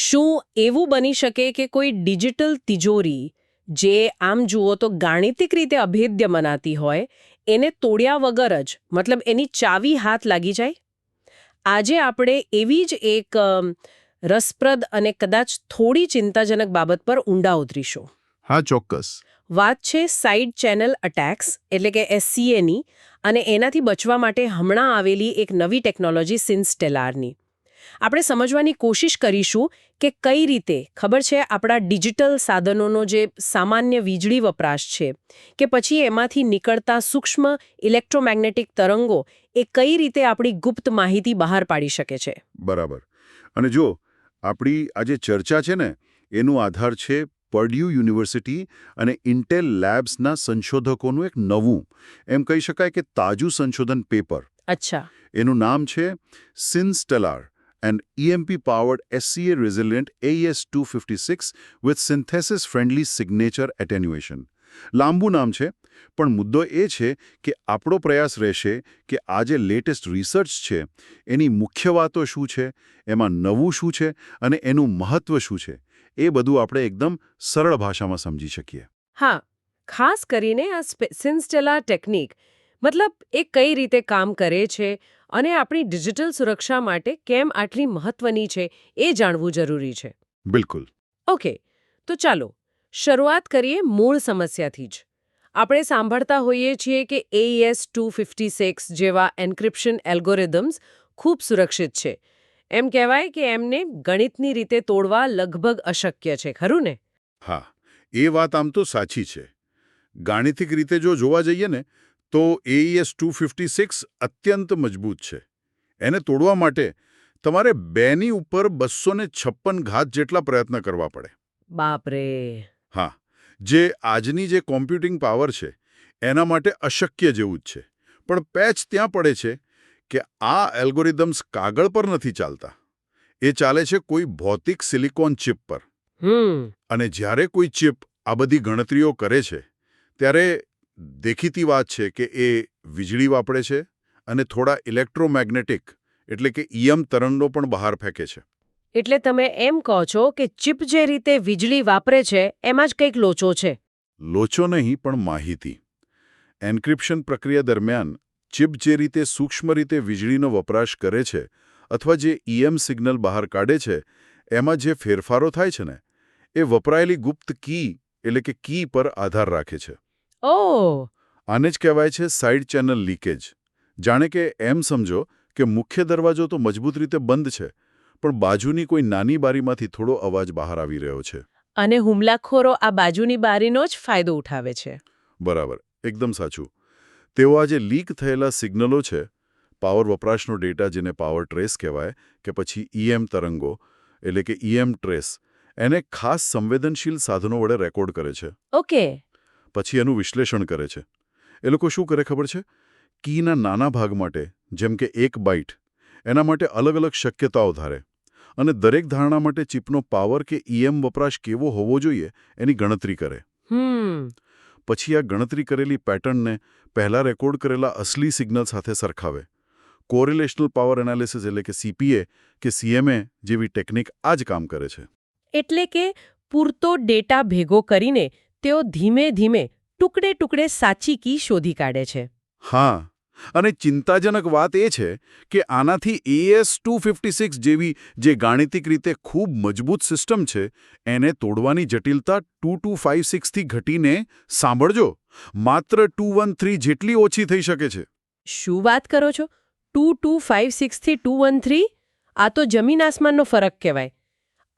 શું એવું બની શકે કે કોઈ ડિજિટલ તિજોરી જે આમ જુઓ તો ગાણિતિક રીતે અભેદ્ય મનાતી હોય એને તોડ્યા વગર જ મતલબ એની ચાવી હાથ લાગી જાય? આજે આપણે એવી જ એક રસપ્રદ અને કદાચ થોડી ચિંતાજનક બાબત પર ઊંડા ઉતરીશું. હા ચોક્કસ. વાત છે સાઇડ ચેનલ અટેક્સ એટલે કે એસસીએની અને એનાથી બચવા માટે હમણાં આવેલી એક નવી ટેકનોલોજી સિન્સટેલારની. આપણે સમજવાની કોશિશ કરીશું કે કઈ રીતે ખબર છે આપણા ડિજિટલ સાધનોનો જે સામાન્ય વીજળી વપરાશ છે કે પછી એમાંથી નીકળતા સૂક્ષ્મ ઇલેક્ટ્રોમેગ્નેટિક તરંગો એ કઈ રીતે આપણી ગુપ્ત માહિતી બહાર પાડી શકે છે? બરાબર. અને જો આપણી આજે ચર્ચા છે ને એનો આધાર છે પર્ડ્યુ યુનિવર્સિટી અને ઇન્ટેલ લેબ્સના સંશોધકોનું એક નવું એમ કહી શકાય કે તાજું સંશોધન પેપર. અચ્છા. એનું નામ છે Synstellar. And EMP powered SCA resilient AES 256 with synthesis friendly signature attenuation. લાંબુ નામ છે, પણ મુદ્દો એ છે કે આપણો પ્રયાસ રહેશે કે આ જે લેટેસ્ટ રિસર્ચ છે, એની મુખ્ય વાતો શું છે, એમાં નવું શું છે અને એનું મહત્વ શું છે, એ બધું આપણે એકદમ સરળ ભાષામાં સમજી શકીએ. હા, ખાસ કરીને આ સિન્સ્ટેલા ટેકનિક મતલબ એ કઈ રીતે કામ કરે છે અને આપણી ડિજિટલ સુરક્ષા માટે કેમ આટલી મહત્વની છે એ જાણવું જરૂરી છે. બિલકુલ. ઓકે તો ચાલો શરૂઆત કરીએ મૂળ સમસ્યાથી જ. આપણે સાંભળતા હોઈએ છીએ કે એઈએસ ટુ ફિફ્ટી સિક્સ જેવા એન્ક્રિપ્શન એલ્ગોરિધમ્સ ખૂબ સુરક્ષિત છે. એમ કહેવાય કે એમને ગણિતની રીતે તોડવા લગભગ અશક્ય છે ખરું ને? હા એ વાત આમ તો સાચી છે. ગાણિતિક રીતે જો જોવા જઈએ ને તો એઈએસ ટુ ફિફ્ટી સિક્સ અત્યંત મજબૂત છે. એને તોડવા માટે તમારે બેની ઉપર બસો છપ્પન ઘાત જેટલા પ્રયત્ન કરવા પડે. બાપરે. હા જે આજની જે કોમ્પ્યુટિંગ પાવર છે એના માટે અશક્ય જેવું જ છે. પણ પેચ ત્યાં પડે છે કે આ એલ્ગોરિધમ્સ કાગળ પર નથી ચાલતા. એ ચાલે છે કોઈ ભૌતિક સિલિકોન ચિપ પર. અને જ્યારે કોઈ ચિપ આ બધી ગણતરીઓ કરે છે ત્યારે દેખીતી વાત છે કે એ વીજળી વાપરે છે અને થોડા ઇલેક્ટ્રોમેગ્નેટિક એટલે કે ઈએમ તરંગો પણ બહાર ફેંકે છે. એટલે તમે એમ કહો છો કે ચિપ જે રીતે વીજળી વાપરે છે એમાં જ કંઈક લોચો છે? લોચો નહીં પણ માહિતી. એન્ક્રિપ્શન પ્રક્રિયા દરમિયાન ચિપ જે રીતે સૂક્ષ્મ રીતે વીજળીનો વપરાશ કરે છે અથવા જે ઈએમ સિગ્નલ બહાર કાઢે છે એમાં જે ફેરફારો થાય છે ને એ વપરાયેલી ગુપ્ત કી એટલે કે કી પર આધાર રાખે છે. ઓહ. આને જ કહેવાય છે સાઇડ ચેનલ લીકેજ. જાણે કે એમ સમજો કે મુખ્ય દરવાજો તો મજબૂત રીતે બંધ છે પણ બાજુની કોઈ નાની બારીમાંથી થોડો અવાજ બહાર આવી રહ્યો છે. અને હુમલાખોરો આ બાજુની બારીનો જ ફાયદો ઉઠાવે છે. બરાબર એકદમ સાચું. તેઓ આ જે લીક થયેલા સિગ્નલો છે પાવર વપરાશનો ડેટા જેને પાવર ટ્રેસ કહેવાય કે પછી ઈએમ તરંગો એટલે કે ઈએમ ટ્રેસ એને ખાસ સંવેદનશીલ સાધનો વડે રેકોર્ડ કરે છે. ઓકે. પછી એનું વિશ્લેષણ કરે છે. એ લોકો શું કરે ખબર છે? કીના નાના ભાગ માટે જેમ કે એક બાઇટ એના માટે અલગ અલગ શક્યતાઓ ધારે અને દરેક ધારણા માટે ચિપનો પાવર કે ઈએમ વપરાશ કેવો હોવો જોઈએ એની ગણતરી કરે. હમ. પછી આ ગણતરી કરેલી પેટર્નને પહેલા રેકોર્ડ કરેલા અસલી સિગ્નલ સાથે સરખાવે. કોરિલેશનલ પાવર એનાલિસિસ એટલે કે સીપીએ કે સીએમએ જેવી ટેકનિક આ જ કામ કરે છે. એટલે કે પૂરતો ડેટા ભેગો કરીને તેઓ ધીમે ધીમે ટુકડે ટુકડે સાચી કી શોધી કાઢે છે. હા અને ચિંતાજનક વાત એ છે કે આનાથી એએસ ટુ જેવી જે ગાણિતિક રીતે ખૂબ મજબૂત સિસ્ટમ છે એને તોડવાની જટિલતા ટુ ટુ ફાઇવ સિક્સથી ઘટીને સાંભળજો માત્ર ટુ વન થ્રી જેટલી ઓછી થઈ શકે છે. શું વાત કરો છો? ટુ ટુ ફાઇવ સિક્સથી ટુ વન થ્રી? આ તો જમીન આસમાનનો ફરક કહેવાય.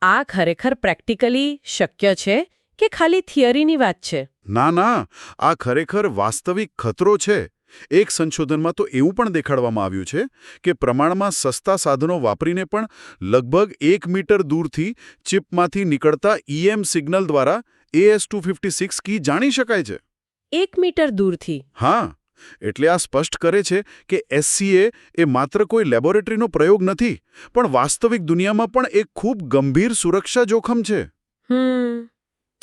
આ ખરેખર પ્રેક્ટિકલી શક્ય છે? કે ખાલી થિયરીની વાત છે? ના ના. આ ખરેખર વાસ્તવિક ખતરો છે. એક સંશોધનમાં તો એવું પણ દેખાડવામાં આવ્યું છે કે પ્રમાણમાં સસ્તા સાધનો વાપરીને પણ લગભગ એક મીટર દૂરથી ચિપમાંથી નીકળતા ઈએમ સિગ્નલ દ્વારા એએસ ટુ કી જાણી શકાય છે? એક મીટર દૂરથી. હા. એટલે આ સ્પષ્ટ કરે છે કે એસસીએ એ માત્ર કોઈ લેબોરેટરીનો પ્રયોગ નથી પણ વાસ્તવિક દુનિયામાં પણ એક ખૂબ ગંભીર સુરક્ષા જોખમ છે. હમ.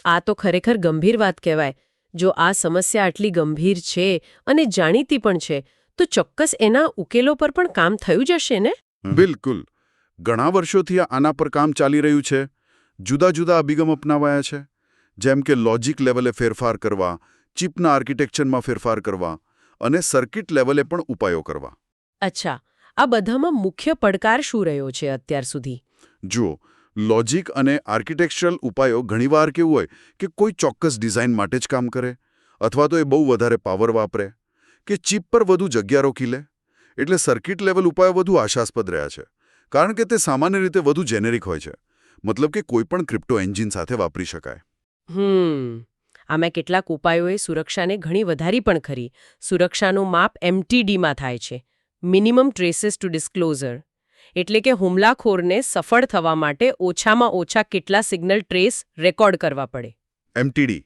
આ તો ખરેખર ગંભીર વાત કહેવાય. જો આ સમસ્યા આટલી ગંભીર છે અને જાણીતી પણ છે તો ચોક્કસ એના ઉકેલો પર પણ કામ થયું જશે ને? બિલકુલ. ઘણા વર્ષોથી આના પર કામ ચાલી રહ્યું છે. જુદા જુદા અભિગમ અપનાવાયા છે. જેમ કે લોજિક લેવલે ફેરફાર કરવા ચિપના આર્કિટેક્ચરમાં ફેરફાર કરવા અને સર્કિટ લેવલે પણ ઉપાયો કરવા. અચ્છા. આ બધામાં મુખ્ય પડકાર શું રહ્યો છે અત્યાર સુધી? જુઓ લોજિક અને આર્કિટેક્ચરલ ઉપાયો ઘણીવાર કેવું હોય કે કોઈ ચોક્કસ ડિઝાઇન માટે જ કામ કરે, અથવા તો એ બહુ વધારે પાવર વાપરે, કે ચીપ પર વધુ જગ્યા રોકી લે. એટલે સર્કિટ લેવલ ઉપાયો વધુ આશાસ્પદ રહ્યા છે, કારણ કે તે સામાન્ય રીતે વધુ જેનેરિક હોય છે, મતલબ કે કોઈપણ ક્રિપ્ટો એન્જિન સાથે વાપરી શકાય. હમ, આમાં કેટલાક ઉપાયોએ સુરક્ષાને ઘણી વધારી પણ ખરી સુરક્ષાનું માપ એમટીડીમાં થાય છે. Minimum traces to disclosure. એટલે કે હુમલાખોરને સફળ થવા માટે ઓછામાં ઓછા કેટલા સિગ્નલ ટ્રેસ રેકોર્ડ કરવા પડે. એમટીડી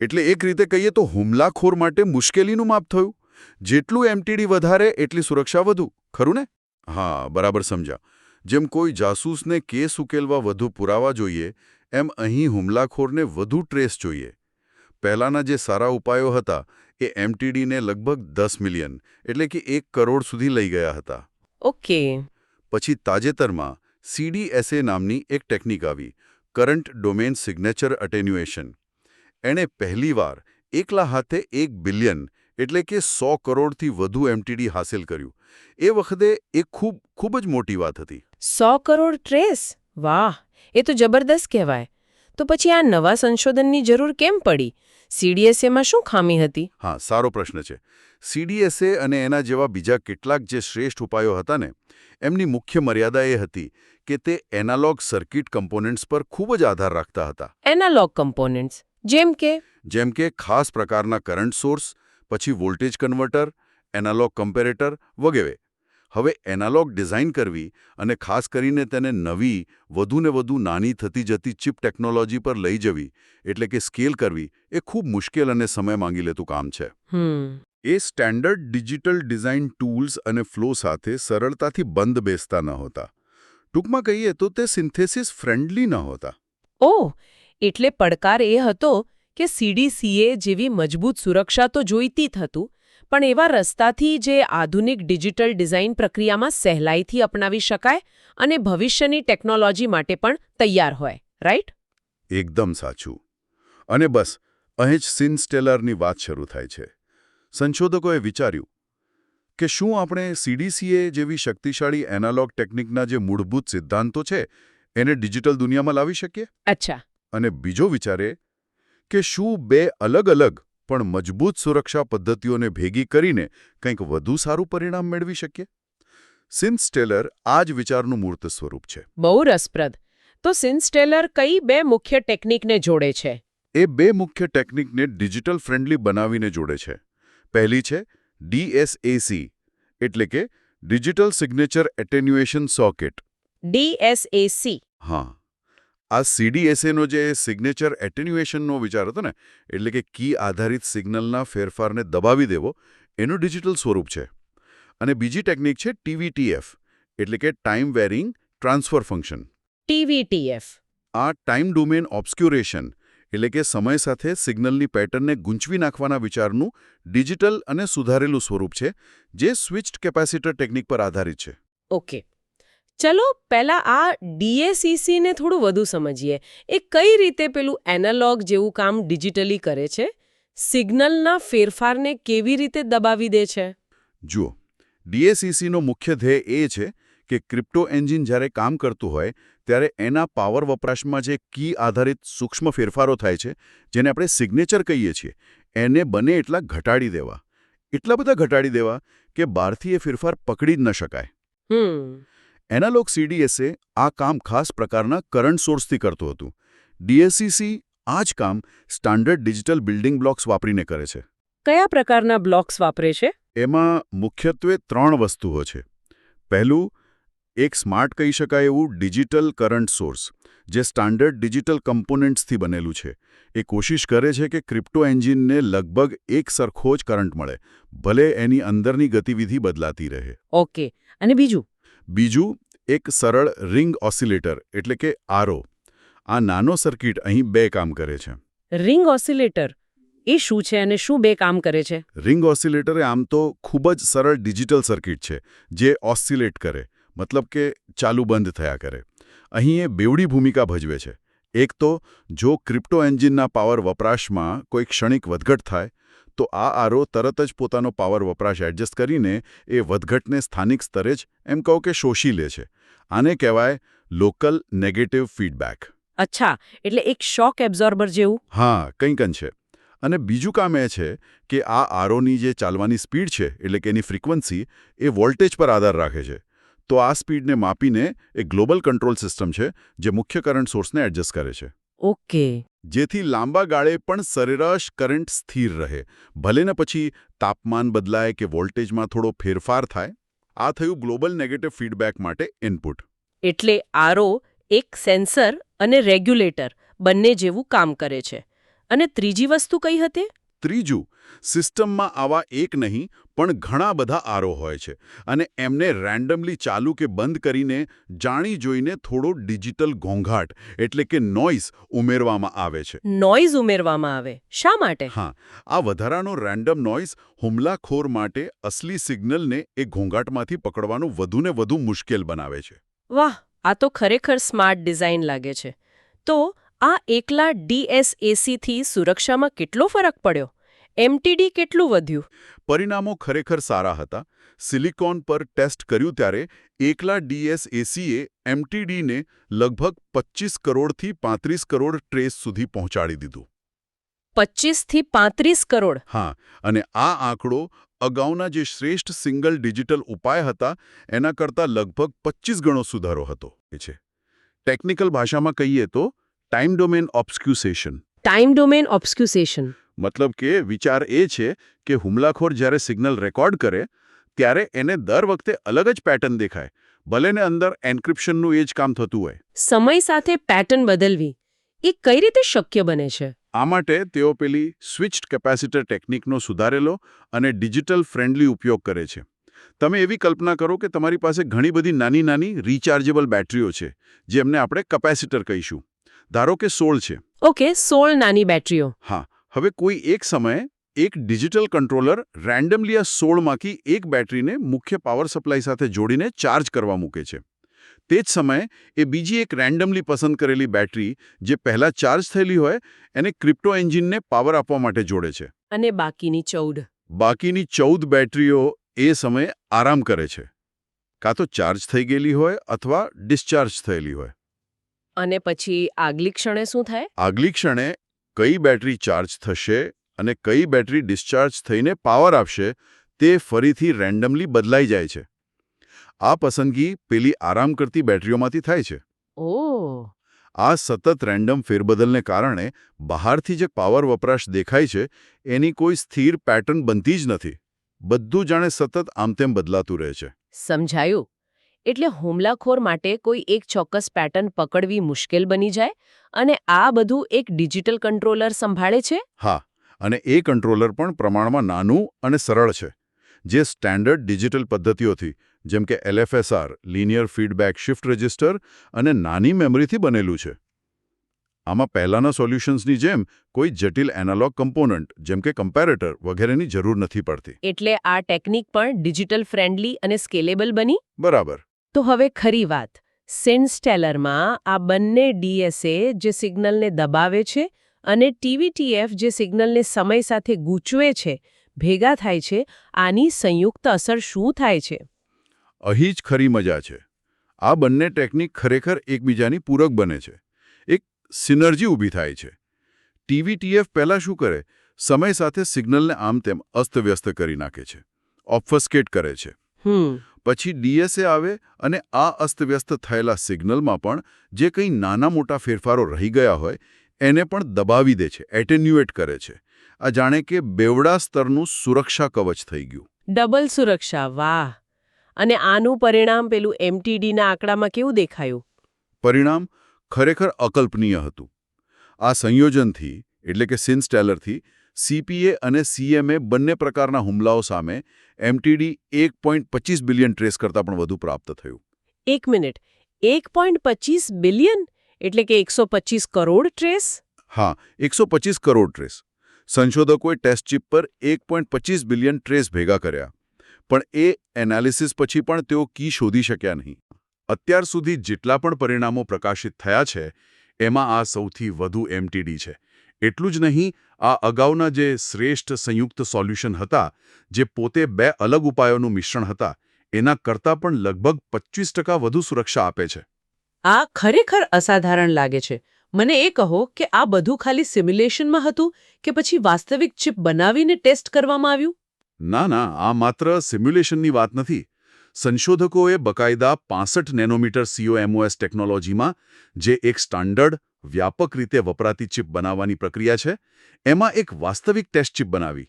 એટલે એક રીતે કહીએ તો હુમલાખોર માટે મુશ્કેલીનું માપ થયું. જેટલું એમટીડી વધારે એટલી સુરક્ષા વધુ. ખરું ને? હા બરાબર સમજ્યા. જેમ કોઈ જાસૂસને કેસ ઉકેલવા વધુ પુરાવા જોઈએ એમ અહીં હુમલાખોરને વધુ ટ્રેસ જોઈએ. પહેલાંના જે સારા ઉપાયો હતા એ એમટીડીને લગભગ દસ મિલિયન એટલે કે એક કરોડ સુધી લઈ ગયા હતા. ઓકે. પછી તાજેતરમાં સીડીએસએ નામની એક ટેકનિક આવી, કરંટ ડોમેન સિગ્નેચર અટેન્યુએશન. એણે પહેલીવાર એકલા હાથે એક બિલિયન એટલે કે સો કરોડથી વધુ એમટીડી હાંસલ કર્યું. એ વખતે એ ખૂબ ખૂબ જ મોટી વાત હતી. સો કરોડ ટ્રેસ? વાહ! એ તો જબરદસ્ત કહેવાય. તો પછી આ નવા સંશોધનની જરૂર કેમ પડી? સીડીએસએમાં શું ખામી હતી? હા સારો પ્રશ્ન છે. સીડીએસએ અને એના જેવા બીજા કેટલાક જે શ્રેષ્ઠ ઉપાયો હતા ને એમની મુખ્ય મર્યાદા એ હતી કે તે એનાલોગ સર્કિટ કમ્પોનન્ટ્સ પર ખૂબ જ આધાર રાખતા હતા. Analogue components? જેમ કે? જેમ કે ખાસ પ્રકારના કરંટ સોર્સ પછી વોલ્ટેજ કન્વર્ટર એનાલોગ કમ્પેરેટર વગેરે. હવે એનાલોગ ડિઝાઇન કરવી અને ખાસ કરીને તેને નવી વધુને વધુ નાની થતી જતી ચિપ ટેકનોલોજી પર લઈ જવી એટલે કે સ્કેલ કરવી એ ખૂબ મુશ્કેલ અને સમય માંગી લેતું કામ છે. એ સ્ટેન્ડર્ડ ડિજિટલ ડિઝાઇન ટૂલ્સ અને ફ્લો સાથે સરળતાથી બંધ બેસતા નહોતા ટૂંકમાં કહીએ તો તે સિન્થેસિસ ફ્રેન્ડલી નહોતા ઓહ એટલે પડકાર એ હતો કે સીડીસીએ જેવી મજબૂત સુરક્ષા તો જોઈતી જ હતું પણ એવા રસ્તાથી જે આધુનિક ડિજિટલ ડિઝાઇન પ્રક્રિયામાં સહેલાઈથી અપનાવી શકાય અને ભવિષ્યની ટેકનોલોજી માટે પણ તૈયાર હોય રાઈટ? એકદમ સાચું. અને બસ અહીં જ સિન્સ્ટેલરની વાત શરૂ થાય છે. સંશોધકોએ વિચાર્યું કે શું આપણે સીડીસીએ જેવી શક્તિશાળી એનાલોગ ટેકનિકના જે મૂળભૂત સિદ્ધાંતો છે એને ડિજિટલ દુનિયામાં લાવી શકીએ? અચ્છા. અને બીજો વિચારે કે શું બે અલગ અલગ પણ મજબૂત સુરક્ષા પદ્ધતિઓને ભેગી કરીને કંઈક વધુ સારું પરિણામ મેળવી શકીએ? સિન્સ્ટેલર આ જ વિચારનું મૂર્ત સ્વરૂપ છે. બહુ રસપ્રદ. તો સિન્સ્ટેલર કઈ બે મુખ્ય ટેકનિકને જોડે છે? એ બે મુખ્ય ટેકનિકને ડિજિટલ ફ્રેન્ડલી બનાવીને જોડે છે. પહેલી છે ડીએસએસી એટલે કે digital signature attenuation socket. DSSC હા. આ સીડીએસએનો જે સિગ્નેચર એટેન્યુએશનનો વિચાર હતો ને એટલે કે કી આધારિત સિગ્નલના ફેરફારને દબાવી દેવો એનું ડિજિટલ સ્વરૂપ છે. અને બીજી ટેકનિક છે ટીવીટીએફ એટલે કે time varying transfer function TVTF આ ટાઈમ ડોમેન ઓબ્સ્ક્યુરેશન એટલે કે સમય સાથે સિગ્નલની પેટર્નને ગૂંચવી નાખવાના વિચારનું ડિજિટલ અને સુધારેલું સ્વરૂપ છે જે સ્વિચ્ડ કેપેસિટર ટેકનિક પર આધારિત છે. ઓકે ચલો પહેલા આ ડીએસીસીને થોડું વધુ સમજીએ. એ કઈ રીતે પેલું એનાલોગ જેવું કામ ડિજિટલી કરે છે? સિગ્નલના ફેરફારને કેવી રીતે દબાવી દે છે? જુઓ ડીએસીસીનો મુખ્ય ધ્યેય એ છે કે ક્રિપ્ટો એન્જિન જ્યારે કામ કરતું હોય ત્યારે એના પાવર વપરાશમાં જે કી આધારિત સૂક્ષ્મ ફેરફારો થાય છે જેને આપણે સિગ્નેચર કહીએ છીએ એને બને એટલા ઘટાડી દેવા. એટલા બધા ઘટાડી દેવા કે બહારથી એ ફેરફાર પકડી જ ન શકાય. હમ. એનાલોગ સીડીએસએ આ કામ ખાસ પ્રકારના કરંટ સોર્સથી કરતું હતું. ડીએસસીસી આ જ કામ સ્ટાન્ડર્ડ ડિજિટલ બિલ્ડિંગ બ્લોક્સ વાપરીને કરે છે. કયા પ્રકારના બ્લોક્સ વાપરે છે? એમાં મુખ્યત્વે ત્રણ વસ્તુઓ છે. પહેલું એક સ્માર્ટ કહી શકાય એવું ડિજિટલ કરંટ સોર્સ જે સ્ટાન્ડર્ડ ડિજિટલ કમ્પોનન્ટ્સથી બનેલું છે. એ કોશિશ કરે છે કે ક્રિપ્ટો એન્જિનને લગભગ એક સરખો જ કરંટ મળે ભલે એની અંદરની ગતિવિધિ બદલાતી રહે. ઓકે અને બીજું? બીજું એક સરળ રિંગ ઓસિલેટર એટલે કે આરો. આ નાનો સર્કિટ અહીં બે કામ કરે છે. Ring oscillator? એ શું છે અને શું બે કામ કરે છે? રિંગ ઓસિલેટર આમ તો ખૂબ જ સરળ ડિજિટલ સર્કિટ છે જે ઓસિલેટ કરે મતલબ કે ચાલુ બંધ થયા કરે. અહીં એ બેવડી ભૂમિકા ભજવે છે. એક તો જો ક્રિપ્ટો એન્જિનના પાવર વપરાશમાં કોઈ ક્ષણિક વધઘટ થાય તો આ આરો તરત જ પોતાનો પાવર વપરાશ. એડજસ્ટ કરીને એ વધઘટને સ્થાનિક સ્તરે જ એમ કહો કે શોષી લે છે. આને કહેવાય લોકલ નેગેટિવ ફીડબેક અચ્છા એટલે એક શોક એબ્ઝોર્બર જેવું? હા કંઈક છે. અને બીજું કામ એ છે કે આ આરોની જે ચાલવાની સ્પીડ છે એટલે કે એની ફ્રીક્વન્સી એ વોલ્ટેજ પર આધાર રાખે છે. તો આ સ્પીડને માપીને એક ગ્લોબલ કંટ્રોલ સિસ્ટમ છે જે મુખ્ય કરંટ સોર્સને એડજસ્ટ કરે છે. ઓકે. જેથી લાંબા ગાળે પણ સરેરાશ કરંટ સ્થિર રહે. ભલે ને પછી તાપમાન બદલાય કે વોલ્ટેજમાં થોડો ફેરફાર થાય, આ થયું ગ્લોબલ નેગેટિવ ફીડબેક માટે ઇનપુટ. એટલે આરો એક સેન્સર અને રેગ્યુલેટર બંને જેવું કામ કરે છે. અને ત્રીજી વસ્તુ કઈ હતી? ત્રીજું સિસ્ટમમાં આવા એક નહીં પણ ઘણા બધા આરો હોય છે અને એમને રેન્ડમલી ચાલુ કે બંધ કરીને જાણી જોઈને થોડો ડિજિટલ ઘોંઘાટ એટલે કે નોઈસ ઉમેરવામાં આવે છે. નોઇઝ ઉમેરવામાં આવે. શા માટે? હા આ વધારાનો રેન્ડમ નોઇઝ હુમલાખોર માટે અસલી સિગ્નલને એ ઘોંઘાટમાંથી પકડવાનું વધુને વધુ મુશ્કેલ બનાવે છે. વાહ આ તો ખરેખર સ્માર્ટ ડિઝાઇન લાગે છે. તો આ એકલા ડીએસએસીથી સુરક્ષામાં કેટલો ફરક પડ્યો? એમટીડી કેટલું વધ્યું? પરિણામો ખરેખર સારા હતા. સિલિકોન પર ટેસ્ટ કર્યું ત્યારે એકલા ડીએસએસીએ એમટીડીને લગભગ પચીસ કરોડથી પાંત્રીસ કરોડ ટ્રેસ સુધી પહોંચાડી દીધું. પચીસથી પાંત્રીસ કરોડ? હા અને આ આંકડો અગાઉના જે શ્રેષ્ઠ સિંગલ ડિજિટલ ઉપાય હતા એના કરતાં લગભગ પચીસ ગણો સુધારો હતો. છે. ટેકનિકલ ભાષામાં કહીએ તો time domain obfuscation time domain obfuscation મતલબ કે વિચાર એ છે કે હુમલાખોર જ્યારે સિગ્નલ રેકોર્ડ કરે ત્યારે એને દર વખતે અલગ જ પેટર્ન દેખાય. ભલેને અંદર એન્ક્રિપ્શનનું એ જ કામ થતું હોય. સમય સાથે પેટર્ન બદલવી એ કઈ રીતે શક્ય બને છે? આ માટે તેઓ પેલી સ્વિચ્ડ કેપેસિટર ટેકનિકનો સુધારેલો અને ડિજિટલ ફ્રેન્ડલી ઉપયોગ કરે છે. તમે એવી કલ્પના કરો કે તમારી પાસે ઘણી બધી નાની નાની રિચાર્જેબલ બેટરીઓ છે જેમને આપણે કેપેસિટર કહીશું. ધારો કે સોળ છે. ઓકે સોળ નાની બેટરીઓ. હા હવે કોઈ એક સમયે એક ડિજિટલ કંટ્રોલર રેન્ડમલી આ સોળમાંથી એક બેટરીને મુખ્ય પાવર સપ્લાય સાથે જોડીને ચાર્જ કરવા મૂકે છે. તે જ સમયે એ બીજી એક રેન્ડમલી પસંદ કરેલી બેટરી જે પહેલાં ચાર્જ થયેલી હોય એને ક્રિપ્ટો એન્જિનને પાવર આપવા માટે જોડે છે. અને બાકીની ચૌદ. બાકીની ચૌદ બેટરીઓ એ સમયે આરામ કરે છે. કાં તો ચાર્જ થઈ ગયેલી હોય અથવા ડિસ્ચાર્જ થયેલી હોય. અને પછી આગલી ક્ષણે શું થાય? આગલી ક્ષણે કઈ બેટરી ચાર્જ થશે અને કઈ બેટરી ડિસ્ચાર્જ થઈને પાવર આપશે તે ફરીથી રેન્ડમલી બદલાઈ જાય છે. આ પસંદગી પેલી આરામ કરતી બેટરીઓમાંથી થાય છે. ઓ. આ સતત રેન્ડમ ફેરબદલને કારણે બહારથી જે પાવર વપરાશ દેખાય છે એની કોઈ સ્થિર પેટર્ન બનતી જ નથી. બધું જાણે સતત આમતેમ બદલાતું રહે છે. સમજાયું. એટલે હુમલાખોર માટે કોઈ એક ચોક્કસ પેટર્ન પકડવી મુશ્કેલ બની જાય અને આ બધું એક ડિજિટલ કંટ્રોલર સંભાળે છે? હા અને એ કંટ્રોલર પણ પ્રમાણમાં નાનું અને સરળ છે જે સ્ટેન્ડર્ડ ડિજિટલ પદ્ધતિઓથી જેમ કે LFSR linear feedback shift register અને નાની મેમરીથી બનેલું છે. આમાં પહેલાંના સોલ્યુશન્સની જેમ કોઈ જટિલ એનાલોગ કમ્પોનન્ટ જેમ કે કમ્પેરેટર વગેરેની જરૂર નથી પડતી. એટલે આ ટેકનિક પણ ડિજિટલ ફ્રેન્ડલી અને સ્કેલેબલ બની? બરાબર. તો હવે ખરી વાત. સેન્સટેલરમાં આ બંને ડીએસએ જે સિગ્નલને દબાવે છે અને ટીવીટીએફ જે સિગ્નલને સમય સાથે ગૂંચવે છે ભેગા થાય છે આની સંયુક્ત અસર શું થાય છે? અહીં જ ખરી મજા છે. આ બંને ટેકનિક ખરેખર એકબીજાની પૂરક બને છે. એક સિનર્જી ઊભી થાય છે. ટીવીટીએફ પહેલાં શું કરે? સમય સાથે સિગ્નલને આમ તેમ અસ્તવ્યસ્ત કરી નાખે છે. ઓફસ્કેટ કરે છે. પછી ડીએસએ આવે અને આ અસ્તવ્યસ્ત થયેલા સિગ્નલમાં પણ જે કંઈ નાના મોટા ફેરફારો રહી ગયા હોય એને પણ દબાવી દે છે એટેન્યુએટ કરે છે. આ જાણે કે બેવડા સ્તરનું સુરક્ષા કવચ થઈ ગયું. ડબલ સુરક્ષા વાહ! અને આનું પરિણામ પેલું એમટીડીના આંકડામાં કેવું દેખાયું? પરિણામ ખરેખર અકલ્પનીય હતું. આ સંયોજનથી એટલે કે સિન્સટેલરથી સીપીએ અને સીએમએ બંને પ્રકારના હુમલાઓ સામે એમટીડી એક બિલિયન ટ્રેસ કરતાં પણ વધુ પ્રાપ્ત થયું. એક મિનિટ. એક બિલિયન? એટલે કે એકસો પચીસ કરોડ ટ્રેસ? હા એકસો પચીસ કરોડ ટ્રેસ. સંશોધકોએ ટેસ્ટ ચિપ પર એક બિલિયન ટ્રેસ ભેગા કર્યા. પણ એ એનાલિસિસ પછી પણ તેઓ કી શોધી શક્યા નહીં. અત્યાર સુધી જેટલા પણ પરિણામો પ્રકાશિત થયા છે એમાં આ સૌથી વધુ એમટીડી છે. એટલું જ નહીં આ અગાઉના જે શ્રેષ્ઠ સંયુક્ત સોલ્યુશન હતા જે પોતે બે અલગ ઉપાયોનું મિશ્રણ હતા એના કરતાં પણ લગભગ પચીસ ટકા વધુ સુરક્ષા આપે છે. આ ખરેખર અસાધારણ લાગે છે. મને એ કહો કે આ બધું ખાલી સિમ્યુલેશનમાં હતું કે પછી વાસ્તવિક ચિપ બનાવીને ટેસ્ટ કરવામાં આવ્યું? ના ના આ માત્ર સિમ્યુલેશનની વાત નથી. સંશોધકોએ બકાયદા પાસઠ નેનોમીટર COMOS ટેકનોલોજીમાં જે એક સ્ટાન્ડર્ડ વ્યાપક રીતે વપરાતી ચિપ બનાવવાની પ્રક્રિયા છે એમાં એક વાસ્તવિક ટેસ્ટ ચિપ બનાવી.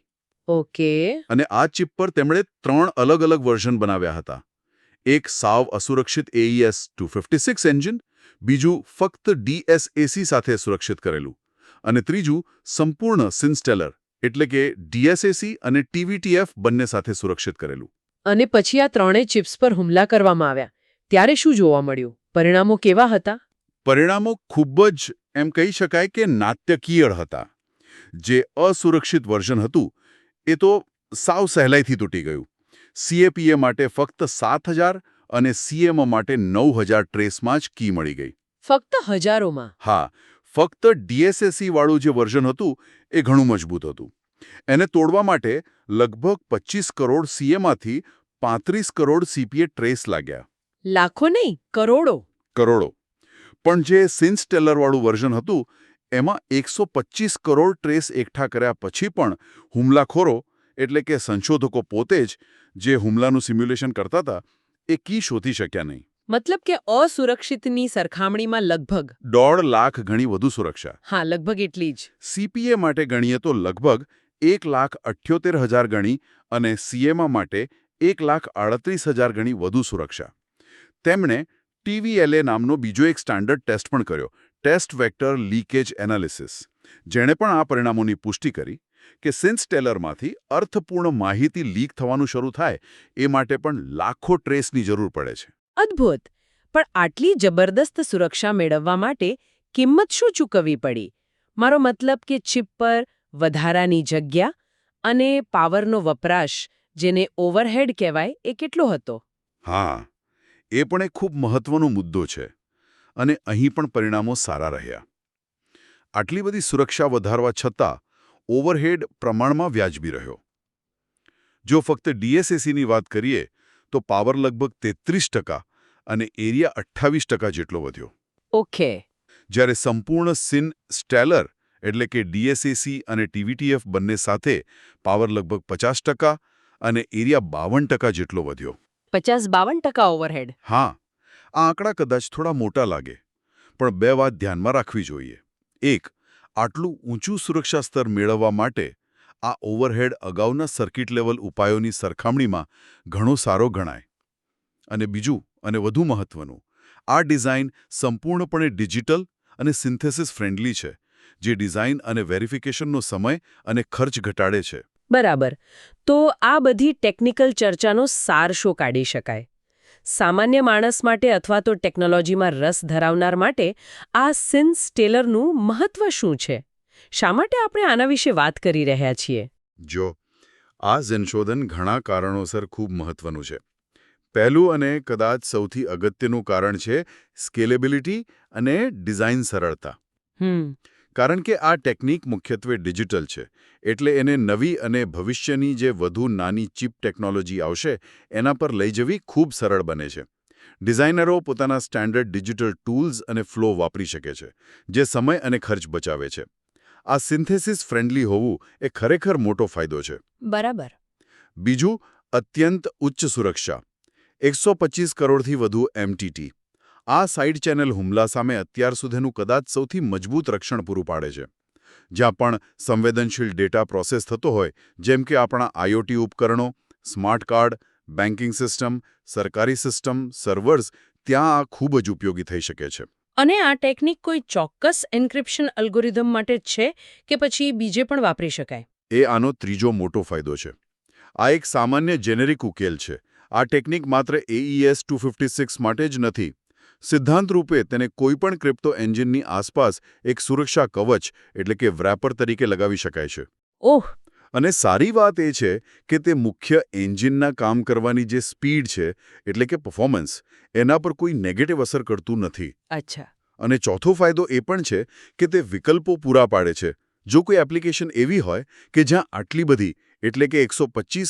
ઓકે. અને આ ચિપ પર તેમણે ત્રણ અલગ અલગ વર્ઝન બનાવ્યા હતા. એક સાવ અસુરક્ષિત AES 256 એન્જિન બીજું ફક્ત DSAC સાથે સુરક્ષિત કરેલું અને ત્રીજું સંપૂર્ણ સિન્સ્ટેલર એટલે કે DSAC અને TVTF બંને સાથે સુરક્ષિત કરેલું. અને પછી આ ત્રણેય ચિપ્સ પર હુમલા કરવામાં આવ્યા. ત્યારે શું જોવા મળ્યું? પરિણામો કેવા હતા? પરિણામો ખૂબ જ એમ કહી શકાય કે નાટ્યકીય હતા. જે અસુરક્ષિત વર્ઝન હતું એ તો સાવ સહેલાઈથી તૂટી ગયું. સીએપીએ માટે ફક્ત સાત હજાર અને સીએમઓ માટે નવ હજાર ટ્રેસમાં જ કી મળી ગઈ. ફક્ત હજારોમાં? હા ફક્ત DSSC વાળું જે વર્ઝન હતું એ ઘણું મજબૂત હતું. એને તોડવા માટે લગભગ પચીસ કરોડ સીએમાંથી પાંત્રીસ કરોડ સીપીએ ટ્રેસ લાગ્યા. લાખો નહીં કરોડો. કરોડો. પણ જે સિન્સ ટેલરવાળું વર્ઝન હતું એમાં એકસો કરોડ ટ્રેસ એકઠા કર્યા પછી પણ હુમલાખોરો એટલે કે સંશોધકો પોતે જ જે હુમલાનું સિમ્યુલેશન કરતા હતા એ કી શોધી શક્યા નહીં. મતલબ કે અસુરક્ષિતની સરખામણીમાં લગભગ. દોઢ લાખ ગણી વધુ સુરક્ષા. હા લગભગ એટલી જ. સીપીએ માટે ગણીએ તો લગભગ એક લાખ અઠ્યોતેર હજાર ગણી અને સીએમા માટે એક લાખ આડત્રીસ હજાર ગણી વધુ સુરક્ષા. તેમણે ટીવીએલએ નામનો બીજો એક સ્ટાન્ડર્ડ ટેસ્ટ પણ કર્યો, ટેસ્ટ વેક્ટર લીકેજ એનાલિસિસ. જેણે પણ આ પરિણામોની પુષ્ટિ કરી કે સિન્સ ટેલરમાંથી અર્થપૂર્ણ માહિતી લીક થવાનું શરૂ થાય, એ માટે પણ લાખો ટ્રેસની જરૂર પડે છે. અદ્ભુત! પણ આટલી જબરદસ્ત સુરક્ષા મેળવવા માટે કિંમત શું ચૂકવવી પડી? મારો મતલબ કે ચિપ પર વધારાની જગ્યા અને પાવરનો વપરાશ જેને ઓવરહેડ કહેવાય એ કેટલો હતો? હા એ પણ એક ખૂબ મહત્વનો મુદ્દો છે અને અહીં પણ પરિણામો સારા રહ્યા. આટલી બધી સુરક્ષા વધારવા છતાં ઓવરહેડ પ્રમાણમાં વ્યાજબી રહ્યો. જો ફક્ત ડીએસએસીની વાત કરીએ તો પાવર લગભગ તેત્રીસ ટકા અને એરિયા અઠ્ઠાવીસ ટકા જેટલો વધ્યો. ઓકે. જ્યારે સંપૂર્ણ સિન સ્ટેલર એટલે કે ડીએસએસી અને ટીવીટીએફ બંને સાથે પાવર લગભગ પચાસ ટકા અને એરિયા બાવન ટકા જેટલો વધ્યો. પચાસ બાવન ટકા ઓવરહેડ હા આ આંકડા કદાચ થોડા મોટા લાગે પણ બે વાત ધ્યાનમાં રાખવી જોઈએ. એક આટલું ઊંચું સુરક્ષા સ્તર મેળવવા માટે આ ઓવરહેડ અગાઉના સર્કિટ લેવલ ઉપાયોની સરખામણીમાં ઘણો સારો ગણાય. અને બીજું અને વધુ મહત્વનું આ ડિઝાઇન સંપૂર્ણપણે ડિજિટલ અને સિન્થેસિસ ફ્રેન્ડલી છે. જે ડિઝાઇન અને વેરિફિકેશનનો સમય અને ખર્ચ ઘટાડે છે. બરાબર. તો આ બધી ટેકનિકલ ચર્ચાનો સાર શો કાઢી શકાય? સામાન્ય માણસ માટે અથવા તો ટેકનોલોજીમાં રસ ધરાવનાર માટે આ સિન્સ ટેલરનું મહત્વ શું છે? શા માટે આપણે આના વિશે વાત કરી રહ્યા છીએ? જો આ સંશોધન ઘણા કારણોસર ખૂબ મહત્વનું છે. પહેલું અને કદાચ સૌથી અગત્યનું કારણ છે સ્કેલેબિલિટી અને ડિઝાઇન સરળતા. હમ. કારણ કે આ ટેકનિક મુખ્યત્વે ડિજિટલ છે. એટલે એને નવી અને ભવિષ્યની જે વધુ નાની ચીપ ટેકનોલોજી આવશે એના પર લઈ જવી ખૂબ સરળ બને છે. ડિઝાઇનરો પોતાના સ્ટાન્ડર્ડ ડિજિટલ ટૂલ્સ અને ફ્લો વાપરી શકે છે જે સમય અને ખર્ચ બચાવે છે. આ સિન્થેસિસ ફ્રેન્ડલી હોવું એ ખરેખર મોટો ફાયદો છે. બરાબર. બીજું અત્યંત ઉચ્ચ સુરક્ષા. એકસો કરોડથી વધુ એમટીટી આ સાઇડ ચેનલ હુમલા સામે અત્યાર સુધીનું કદાચ સૌથી મજબૂત રક્ષણ પૂરું પાડે છે. જ્યાં પણ સંવેદનશીલ ડેટા પ્રોસેસ થતો હોય જેમ કે આપણા આઈઓટી ઉપકરણો સ્માર્ટ કાર્ડ બેન્કિંગ સિસ્ટમ સરકારી સિસ્ટમ સર્વર્સ ત્યાં આ ખૂબ જ ઉપયોગી થઈ શકે છે. અને આ ટેકનિક કોઈ ચોક્કસ એન્ક્રિપ્શન અલ્ગોરિધમ માટે જ છે કે પછી બીજે પણ વાપરી શકાય? એ આનો ત્રીજો મોટો ફાયદો છે. આ એક સામાન્ય જેનેરિક ઉકેલ છે. આ ટેકનિક માત્ર એઈએસ ટુ માટે જ નથી સિદ્ધાંત રૂપે તેને કોઈપણ ક્રિપ્ટો એન્જિનની આસપાસ એક સુરક્ષા કવચ એટલે કે વ્રેપર તરીકે લગાવી શકાય છે. ઓહ! અને સારી વાત એ છે કે તે મુખ્ય એન્જિનના કામ કરવાની જે સ્પીડ છે એટલે કે પરફોર્મન્સ એના પર કોઈ નેગેટિવ અસર કરતું નથી. અચ્છા. અને ચોથો ફાયદો એ પણ છે કે તે વિકલ્પો પૂરા પાડે છે. જો કોઈ એપ્લિકેશન એવી હોય કે જ્યાં આટલી બધી એટલે કે એકસો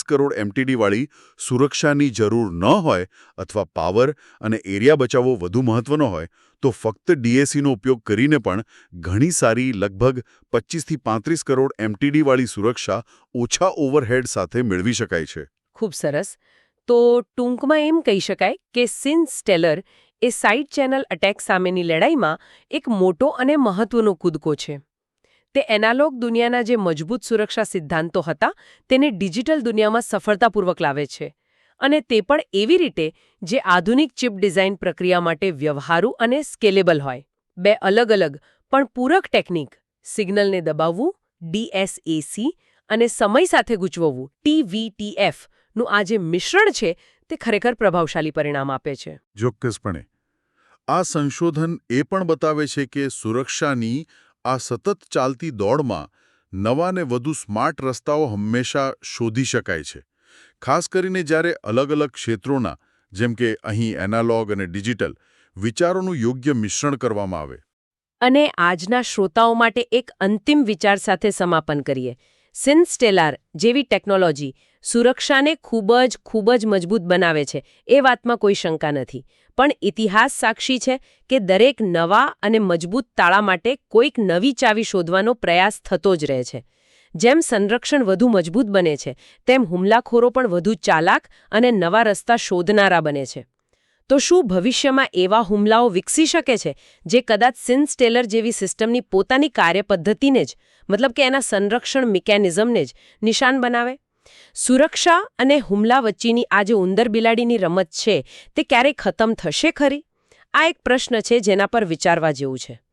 કરોડ એમટીડી વાળી સુરક્ષાની જરૂર ન હોય અથવા પાવર અને એરિયા બચાવવો વધુ મહત્વનો હોય, તો ફક્ત ડીએસીનો ઉપયોગ કરીને પણ ઘણી સારી લગભગ 25 થી પાંત્રીસ કરોડ એમટીડીવાળી સુરક્ષા ઓછા ઓવરહેડ સાથે મેળવી શકાય છે. ખૂબ સરસ. તો ટૂંકમાં એમ કહી શકાય કે સિન્સ ટેલર એ સાઇડ ચેનલ અટેક સામેની લડાઈમાં એક મોટો અને મહત્વનો કૂદકો છે. તે એનાલોગ દુનિયાના જે મજબૂત સુરક્ષા સિદ્ધાંતો હતા, તેને ડિજિટલ દુનિયામાં સફળતાપૂર્વક લાવે છે. અને તે પણ એવી રીતે, જે આધુનિક ચિપ ડિઝાઇન પ્રક્રિયા માટે વ્યવહારુ અને સ્કેલેબલ હોય. બે અલગ અલગ, પણ પૂરક ટેકનિક, સિગ્નલને દબાવવું ડીએસએસી અને સમય સાથે ગૂંચવવું ટીવીટીએફનું આ જે મિશ્રણ છે, તે ખરેખર પ્રભાવશાળી પરિણામ આપે છે. ચોક્કસપણે. આ સંશોધન એ પણ બતાવે છે કે સુરક્ષાની આ સતત ચાલતી દોડમાં નવા ને વધુ સ્માર્ટ રસ્તાઓ હંમેશા શોધી શકાય છે. ખાસ કરીને જ્યારે અલગ અલગ ક્ષેત્રોના, જેમ કે અહીં એનાલોગ અને ડિજિટલ, વિચારોનું યોગ્ય મિશ્રણ કરવામાં આવે. અને આજના શ્રોતાઓ માટે એક અંતિમ વિચાર સાથે સમાપન કરીએ. સિનસ્ટેલાર જેવી ટેકનોલોજી સુરક્ષાને ખૂબ જ ખૂબ જ મજબૂત બનાવે છે, એ વાતમાં કોઈ શંકા નથી. પણ ઇતિહાસ સાક્ષી છે કે દરેક નવા અને મજબૂત તાળા માટે કોઈક નવી ચાવી શોધવાનો પ્રયાસ થતો જ રહે છે. જેમ સંરક્ષણ વધુ મજબૂત બને છે, તેમ હુમલાખોરો પણ વધુ ચાલાક અને નવા રસ્તા શોધનારા બને છે. તો શું ભવિષ્યમાં એવા હુમલાઓ વિકસી શકે છે, જે કદાચ સિન્સ્ટેલર જેવી સિસ્ટમની પોતાની કાર્યપદ્ધતિને જ, મતલબ કે એના સંરક્ષણ મિકેનિઝમને જ, નિશાન બનાવે? સુરક્ષા અને હુમલા વચ્ચેની આ જે ઉંદર બિલાડીની રમત છે, તે ક્યારેય ખતમ થશે ખરી? આ એક પ્રશ્ન છે જેના પર વિચારવા જેવું છે.